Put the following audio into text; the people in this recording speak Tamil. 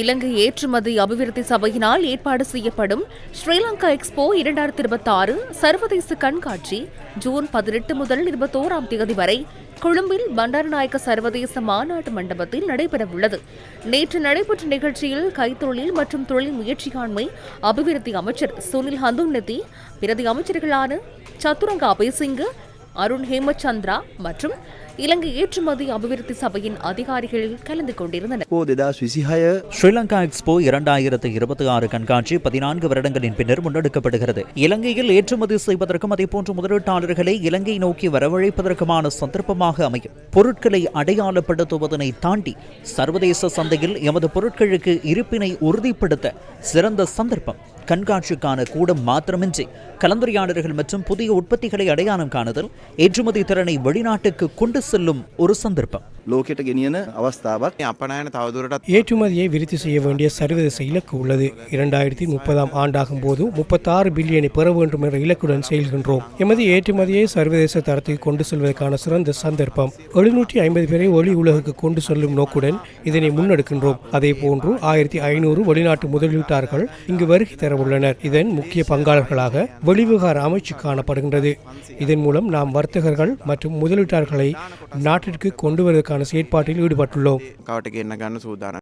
இலங்கை ஏற்றுமதி அபிவிருத்தி சபையினால் ஏற்பாடு செய்யப்படும் ஸ்ரீலங்கா எக்ஸ்போ இரண்டாயிரத்தி இருபத்தி ஆறு சர்வதேச கண்காட்சி ஜூன் பதினெட்டு முதல் இருபத்தோராம் தேதி வரை கொழும்பில் பண்டாரநாயக்க சர்வதேச மாநாட்டு மண்டபத்தில் நடைபெறவுள்ளது. நேற்று நடைபெற்ற நிகழ்ச்சியில் கைத்தொழில் மற்றும் தொழில் முயற்சியாண்மை அபிவிருத்தி அமைச்சர் சுனில் ஹந்துன்னதி பிரதி அமைச்சர்களான சத்துரங்கா அபேசிங்கு அருண் ஹேமச்சந்திரா மற்றும் இலங்கை ஏற்றுமதி அபிவிருத்தி சபையின் அதிகாரிகள் கலந்து கொண்டிருந்தனர். ஸ்ரீலங்கா எக்ஸ்போ இரண்டாயிரத்து இருபத்தி ஆறு கண்காட்சி பதினான்கு வருடங்களின் பின்னர் முன்னெடுக்கப்படுகிறது. இலங்கையில் ஏற்றுமதி செய்வதற்கும் அதேபோன்று முதலீட்டாளர்களை இலங்கை நோக்கி வரவழைப்பதற்குமான சந்தர்ப்பமாக அமையும். பொருட்களை அடையாளப்படுத்துவதனை தாண்டி சர்வதேச சந்தையில் எமது பொருட்களுக்கு இருப்பினை உறுதிப்படுத்த சிறந்த சந்தர்ப்பம். கண்காட்சிக்கான கூடம் மாத்திரமின்றி கலந்துரையாளர்கள் மற்றும் புதிய உற்பத்திகளை அடையாளம் காணுதல் ஏற்றுமதி திறனை வெளிநாட்டுக்கு கொண்டு செல்லும் ஒரு சந்தர்ப்பம். லோகெட்ட கெனியன அவஸ்தாவக் அப்பனாயன தவதுரட்டத் ஏற்றுமதியை விருத்தி செய்ய வேண்டிய சர்வதேச இலக்கு உள்ளது இரண்டாயிரத்தி முப்பதாம் ஆண்டாகும் போது முப்பத்தாறு பில்லியனை பெற வேண்டும் என்ற இலக்குடன் செயல்கின்றோம் எமது ஏற்றுமதியை சர்வதேச தரத்துக்கு கொண்டு செல்வதற்கான சிறந்த சந்தர்ப்பம் எழுநூற்றி ஐம்பது பேரை ஒளி உலகுக்கு கொண்டு செல்லும் நோக்குடன் இதனை முன்னெடுக்கின்றோம் அதே போன்று ஆயிரத்தி ஐநூறு வெளிநாட்டு முதலீட்டாளர்கள் இங்கு வருகை தரவுள்ளனர் இதன் முக்கிய பங்காளர்களாக வெளிவிவகார அமைச்சு காணப்படுகின்றது இதன் மூலம் நாம் வர்த்தகர்கள் மற்றும் முதலீட்டாளர்களை நாட்டிற்கு கொண்டு வருவதற்கான කරන සේට් පාටිල් ඉඩ පටුල්ලෝ කවට කියන්න ගන්න සූදාන